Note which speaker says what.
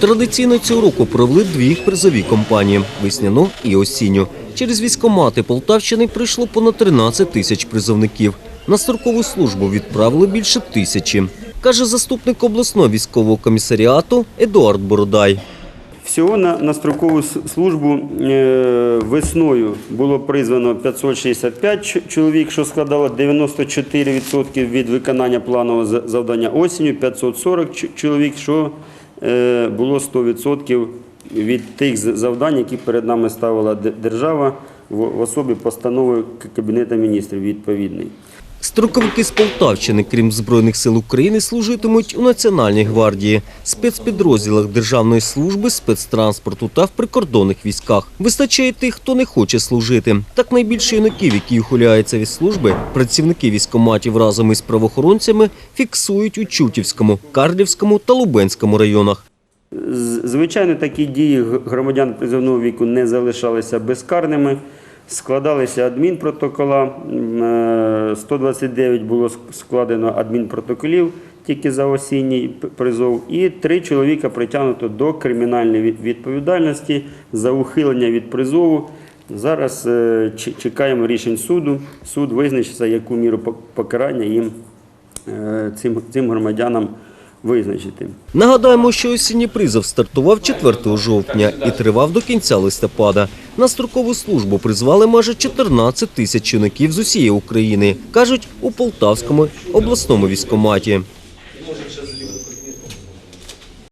Speaker 1: Традиційно цього року провели дві призові кампанії весняну і осінню. Через військомати Полтавщини прийшло понад 13 тисяч призовників. На строкову службу відправили більше тисячі, каже заступник обласного військового комісаріату Едуард Бородай.
Speaker 2: Всього на, на строкову службу е, весною було призвано 565 ч- чоловік, що складало 94% від виконання планового за- завдання осінню, 540 ч- чоловік, що було 100% від тих завдань, які перед нами ставила держава в особі постанови Кабінету міністрів відповідний.
Speaker 1: Строковики з Полтавщини, крім Збройних сил України, служитимуть у Національній гвардії, спецпідрозділах Державної служби, спецтранспорту та в прикордонних військах. Вистачає тих, хто не хоче служити. Так найбільше юнаків, які ухиляються від служби, працівники військоматів разом із правоохоронцями фіксують у Чутівському, Карлівському та Лубенському районах.
Speaker 2: Звичайно, такі дії громадян призовного віку не залишалися безкарними. Складалися адмінпротокола. М, е, 129 було складено адмінпротоколів тільки за осінній призов. І три чоловіка притягнуто до кримінальної відповідальності за ухилення від призову. Зараз е, чекаємо рішень суду. Суд визначиться, яку міру покарання їм е, цим громадянам визначити.
Speaker 1: Нагадаємо, що осінній призов стартував 4 жовтня і тривав до кінця листопада. На строкову службу призвали майже 14 тисяч чинників з усієї України, кажуть у Полтавському обласному військоматі.